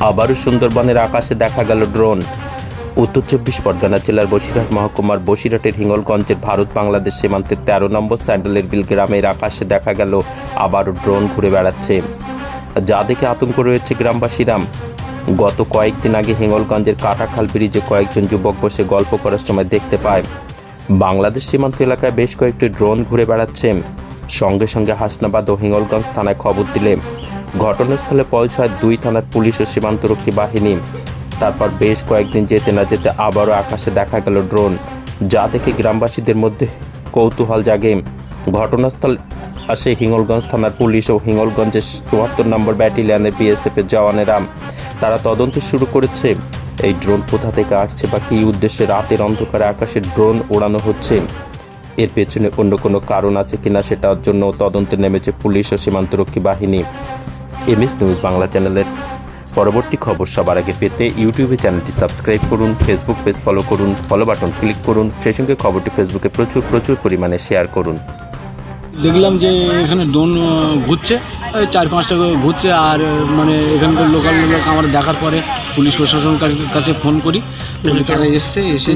আবারও সুন্দরবনের আকাশে দেখা গেল ড্রোন। উত্তর চব্বিশ পরগনা জেলার বসিরহাট মহকুমার বসিরহাটের হিঙ্গলগঞ্জের ভারত বাংলাদেশ সীমান্তের তেরো নম্বর স্যান্ডেলের বিল গ্রামের আকাশে দেখা গেল আবারও ড্রোন ঘুরে বেড়াচ্ছে। যা দেখে আতঙ্ক রয়েছে গ্রামবাসীরা। গত কয়েকদিন আগে হিঙ্গলগঞ্জের কাটাখাল ব্রিজে কয়েকজন যুবক বসে গল্প করার সময় দেখতে পায়, বাংলাদেশ সীমান্ত এলাকায় বেশ কয়েকটি ড্রোন ঘুরে বেড়াচ্ছে। সঙ্গে সঙ্গে হাসনাবাদ ও হিঙ্গলগঞ্জ থানায় খবর দিলে ঘটনাস্থলে পৌঁছায় দুই থানার পুলিশ ও সীমান্তরক্ষী বাহিনী। তারপর বেশ কয়েকদিন যেতে না যেতে আবারও আকাশে দেখা গেল ড্রোন, যা দেখে গ্রামবাসীদের মধ্যে কৌতূহল জাগে। ঘটনাস্থল আসে হিঙ্গলগঞ্জ থানার পুলিশ ও হিঙ্গলগঞ্জের চুয়াত্তর নম্বর ব্যাটালিয়নের বিএসএফের জওয়ানেরা। তারা তদন্ত শুরু করেছে, এই ড্রোন কোথা থেকে আসছে বা কী উদ্দেশ্যে রাতের অন্ধকারে আকাশে ড্রোন ওড়ানো হচ্ছে? এর পেছনে অন্য কোনো কারণ আছে কিনা সেটার জন্য তদন্তে নেমেছে পুলিশ ও সীমান্তরক্ষী বাহিনী। এমএস নিউজ বাংলা চ্যানেলের পরবর্তী খবর সবার আগে পেতে ইউটিউবে চ্যানেলটি সাবস্ক্রাইব করুন ফেসবুক পেজ ফলো করুন ফলো বাটন ক্লিক করুন সেই সঙ্গে খবরটি ফেসবুকে প্রচুর প্রচুর পরিমাণে শেয়ার করুন। দেখলাম যে এখানে ড্রোন ঘুরছে চার পাঁচটা ঘুরছে আর মানে এখানকার লোকাল লোক আমরা দেখার পরে পুলিশ প্রশাসনের কাছে- ফোন করি। তারা এসছে এসে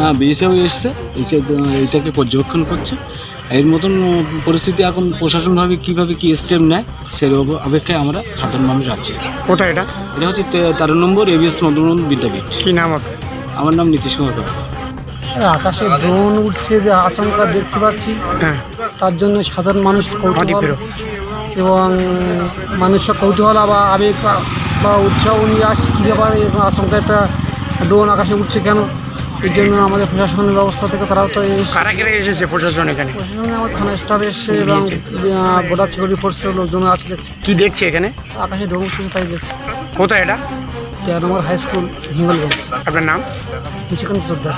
হ্যাঁ বিএসএও এসছে এসে এটাকে পর্যবেক্ষণ করছে। এর মতন পরিস্থিতি এখন প্রশাসনভাবে কীভাবে কী স্টেপ নেয় সেই অপেক্ষায় আমরা সাধারণ মানুষ আছি। কোথায় এটা? এটা হচ্ছে তেরো নম্বর এবিএস মদনমোহন বিদ্যাপীঠ। কি নাম আমার নাম নীতিশ কুমার কর আকাশে ড্রোন উঠছে যে আশঙ্কা দেখতে পাচ্ছি হ্যাঁ। তার জন্য সাধারণ মানুষ কৌতূহল এবং মানুষের কৌতূহল বা আবেগ বা- উৎসাহ নিয়ে আসছে কী ব্যাপারে আশঙ্কা একটা ড্রোন আকাশে উঠছে কেন? এর জন্য আমাদের প্রশাসনের ব্যবস্থা থেকে তারাও তো কারা কেটে এসেছে প্রশাসন এখানে? প্রশাসনে আমার থানা স্টাফ এসছে এবং বর্ডার সিকিউরিটি ফোর্সের লোকজন আছে দেখছে। কি দেখছে এখানে? আকাশে উঠছে তাই দেখছে। কোথায় এটা? তেরো নম্বর হাই স্কুল হিঙ্গলগঞ্জ। আপনার নাম? নিশিকান্ত চোদ্দার